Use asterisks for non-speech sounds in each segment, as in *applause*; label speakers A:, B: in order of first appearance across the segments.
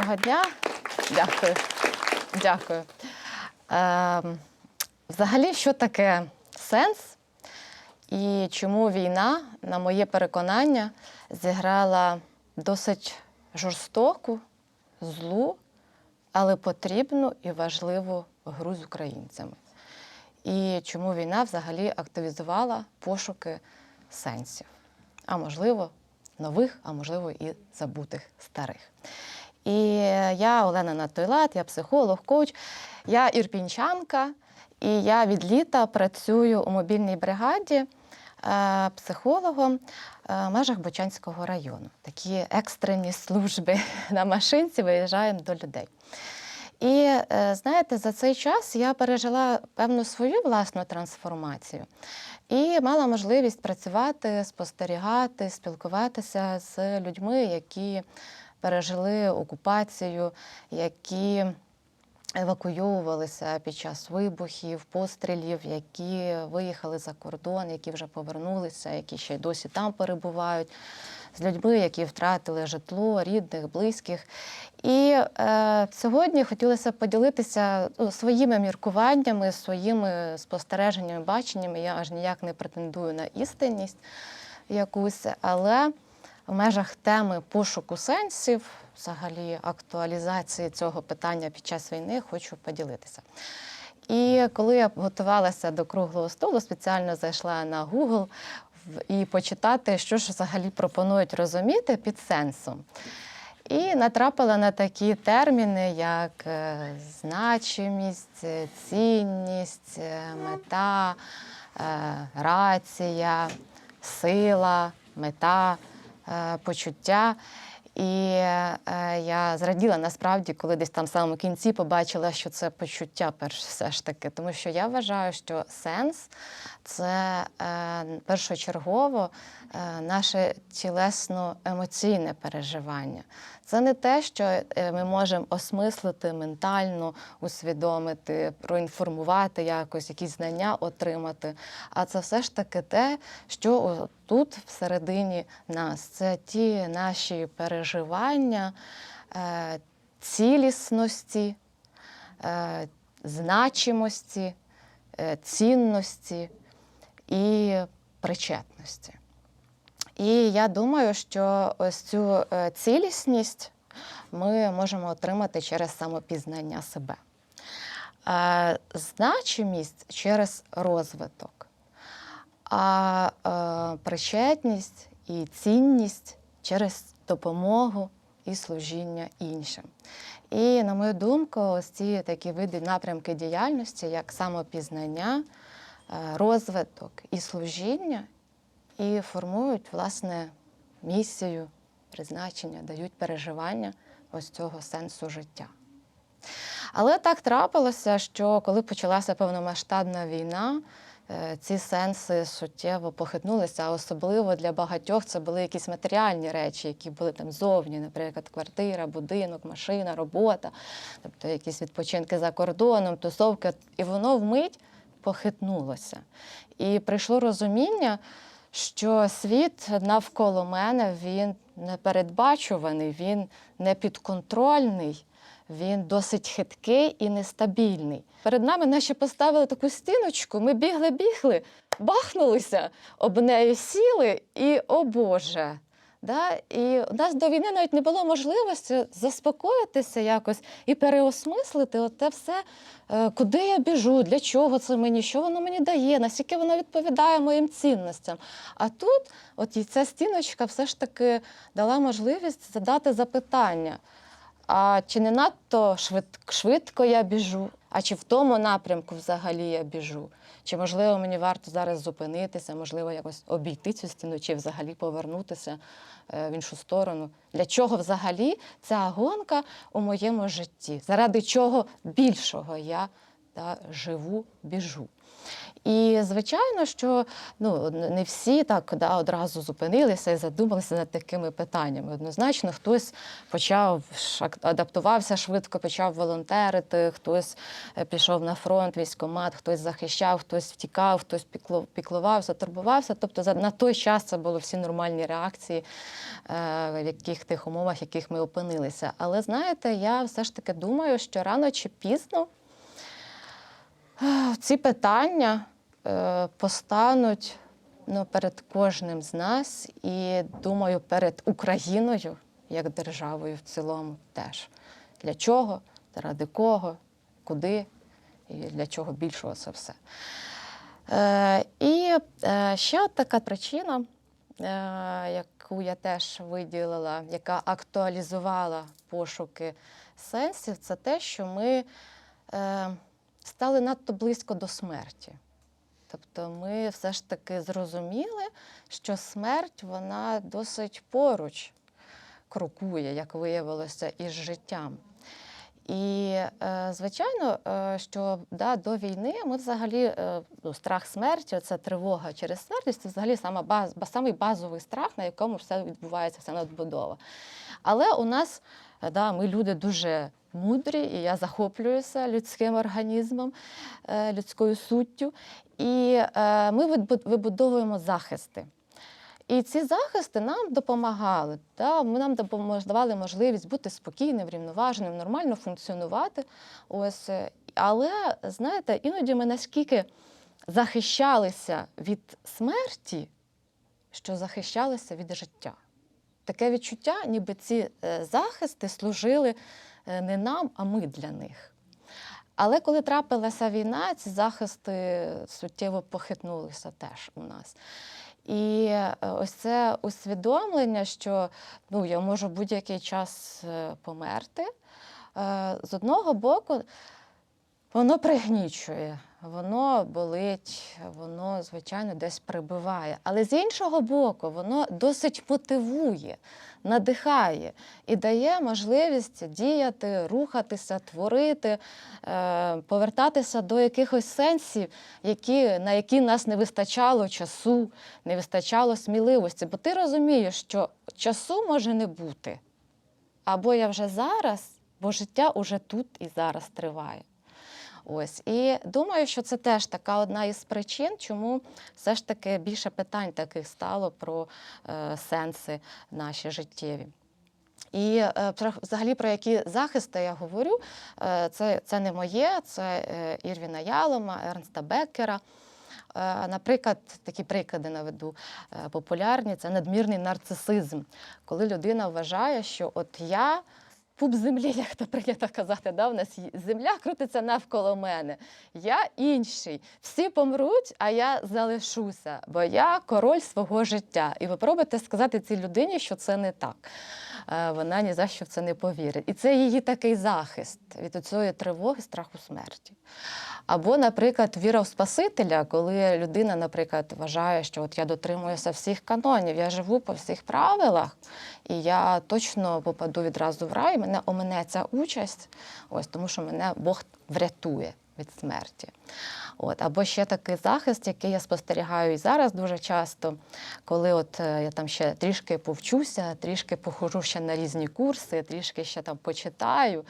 A: дня. Дякую. Дякую. Е, взагалі, що таке сенс? І чому війна, на моє переконання, зіграла досить жорстоку, злу, але потрібну і важливу гру з українцями. І чому війна взагалі активізувала пошуки сенсів, а можливо, нових, а можливо, і забутих старих. І я Олена Натойлат, я психолог, коуч, я ірпінчанка, і я від літа працюю у мобільній бригаді е, психологом е, в межах Бочанського району. Такі екстрені служби *laughs* на машинці виїжджаємо до людей. І е, знаєте, за цей час я пережила певну свою власну трансформацію і мала можливість працювати, спостерігати, спілкуватися з людьми, які пережили окупацію, які евакуйовувалися під час вибухів, пострілів, які виїхали за кордон, які вже повернулися, які ще й досі там перебувають, з людьми, які втратили житло, рідних, близьких. І е, сьогодні хотілося поділитися ну, своїми міркуваннями, своїми спостереженнями, баченнями. Я аж ніяк не претендую на істинність якусь, але в межах теми пошуку сенсів, взагалі актуалізації цього питання під час війни, хочу поділитися. І коли я готувалася до круглого столу, спеціально зайшла на Google і почитати, що ж взагалі пропонують розуміти під сенсом. І натрапила на такі терміни, як е, значимість, е, цінність, е, мета, рація, сила, мета, почуття. І е, я зраділа насправді, коли десь там в самому кінці побачила, що це почуття перш все ж таки, тому що я вважаю, що сенс це е, першочергово е, наше тілесно-емоційне переживання. Це не те, що е, ми можемо осмислити ментально, усвідомити, проінформувати якось, якісь знання отримати. А це все ж таки те, що тут всередині нас. Це ті наші переживання, е, цілісності, е, значимості, е, цінності і причетності. І я думаю, що ось цю е, цілісність ми можемо отримати через самопізнання себе. Е, Значимість через розвиток, а е, причетність і цінність через допомогу і служіння іншим. І, на мою думку, ось ці такі види напрямки діяльності, як самопізнання, розвиток і служіння, і формують власне місію, призначення, дають переживання ось цього сенсу життя. Але так трапилося, що коли почалася повномасштабна війна, е, ці сенси суттєво похитнулися, особливо для багатьох це були якісь матеріальні речі, які були там зовні, наприклад, квартира, будинок, машина, робота, тобто якісь відпочинки за кордоном, тусовки, і воно вмить похитнулося. І прийшло розуміння, що світ навколо мене він непередбачуваний, він непідконтрольний, він досить хиткий і нестабільний. Перед нами наші поставили таку стіночку, ми бігли-бігли, бахнулися, об нею сіли, і о Боже. Да? І у нас до війни навіть не було можливості заспокоїтися якось і переосмислити те все, е, куди я біжу, для чого це мені, що воно мені дає, наскільки воно відповідає моїм цінностям. А тут, от ця стіночка все ж таки дала можливість задати запитання. А чи не надто швид- швидко я біжу? А чи в тому напрямку взагалі я біжу? Чи можливо мені варто зараз зупинитися, можливо, якось обійти цю стіну, чи взагалі повернутися е, в іншу сторону? Для чого взагалі ця гонка у моєму житті? Заради чого більшого я та, живу, біжу? І звичайно, що ну не всі так да, одразу зупинилися і задумалися над такими питаннями. Однозначно, хтось почав адаптувався швидко, почав волонтерити, хтось е, пішов на фронт, військомат, хтось захищав, хтось втікав, хтось піклувався, турбувався. Тобто на той час це були всі нормальні реакції, е, в яких тих умовах, в яких ми опинилися. Але знаєте, я все ж таки думаю, що рано чи пізно е, ці питання постануть ну, перед кожним з нас і, думаю, перед Україною як державою в цілому теж. Для чого, заради кого, куди і для чого більшого це все. Е, і е, ще така причина, е, яку я теж виділила, яка актуалізувала пошуки сенсів, це те, що ми е, стали надто близько до смерті. Тобто ми все ж таки зрозуміли, що смерть вона досить поруч крокує, як виявилося, із життям. І, е, звичайно, е, що да, до війни ми взагалі е, ну, страх смерті, це тривога через смерть, це взагалі сама баз, самий базовий страх, на якому все відбувається, вся надбудова. Але у нас да, ми люди дуже мудрі, і я захоплююся людським організмом, е, людською суттю. І е, ми вибудовуємо захисти. І ці захисти нам допомагали. Да? Нам давали можливість бути спокійним, врівноваженим, нормально функціонувати. Ось. е, Але знаєте, іноді ми наскільки захищалися від смерті, що захищалися від життя. Таке відчуття, ніби ці захисти служили не нам, а ми для них. Але коли трапилася війна, ці захисти суттєво похитнулися теж у нас. І е, ось це усвідомлення, що ну, я можу будь-який час е, померти. Е, З одного боку, воно пригнічує, воно болить, воно, звичайно, десь прибиває. Але з іншого боку, воно досить мотивує, надихає і дає можливість діяти, рухатися, творити, е, повертатися до якихось сенсів, які, на які нас не вистачало часу, не вистачало сміливості. Бо ти розумієш, що часу може не бути. Або я вже зараз, бо життя уже тут і зараз триває. Ось і думаю, що це теж така одна із причин, чому все ж таки більше питань таких стало про е, сенси наші життєві. І е, взагалі про які захисти я говорю, е, це, це не моє, це е, Ірвіна Ялома, Ернста Беккера. Наприклад, такі приклади наведу популярні це надмірний нарцисизм, коли людина вважає, що от я пуп землі, як то прийнято казати, да? у нас земля крутиться навколо мене. Я інший. Всі помруть, а я залишуся, бо я король свого життя. І ви пробуйте сказати цій людині, що це не так. Е, Вона ні за що в це не повірить. І це її такий захист від цієї тривоги, страху смерті. Або, наприклад, віра в Спасителя, коли людина, наприклад, вважає, що от я дотримуюся всіх канонів, я живу по всіх правилах, і я точно попаду відразу в рай, мене омине ця участь, ось тому що мене Бог врятує від смерті. От. Або ще такий захист, який я спостерігаю і зараз дуже часто, коли от е, я там ще трішки повчуся, трішки похожу ще на різні курси, трішки ще там почитаю,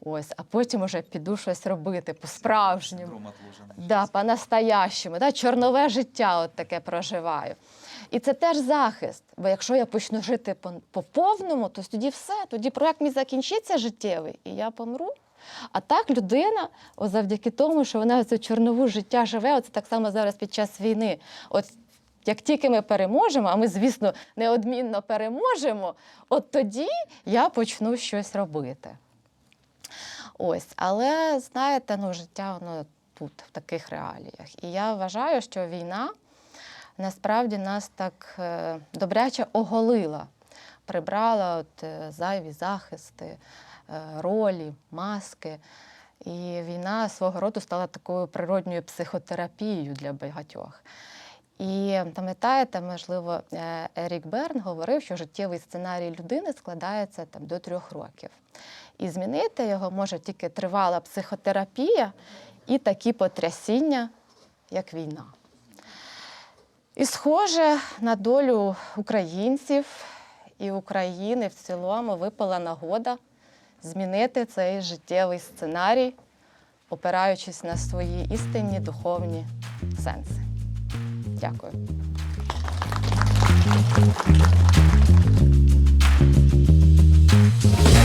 A: ось, а потім уже піду щось робити по-справжньому. Да, по-настоящему, да, чорнове життя от таке проживаю. І це теж захист. Бо якщо я почну жити по повному, то тоді все, тоді проект мій закінчиться життєвий, і я помру. А так людина, о, завдяки тому, що вона це чорнову життя живе, от так само зараз під час війни. От як тільки ми переможемо, а ми, звісно, неодмінно переможемо, от тоді я почну щось робити. Ось, але знаєте, ну життя воно тут, в таких реаліях. І я вважаю, що війна насправді нас так е, добряче оголила, прибрала от, е, зайві захисти, ролі, маски. І війна свого роду стала такою природньою психотерапією для багатьох. І пам'ятаєте, можливо, е, Ерік Берн говорив, що життєвий сценарій людини складається там до трьох років. І змінити його може тільки тривала психотерапія і такі потрясіння, як війна. І схоже на долю українців і України в цілому випала нагода змінити цей життєвий сценарій, опираючись на свої істинні духовні сенси. Дякую. Thank you.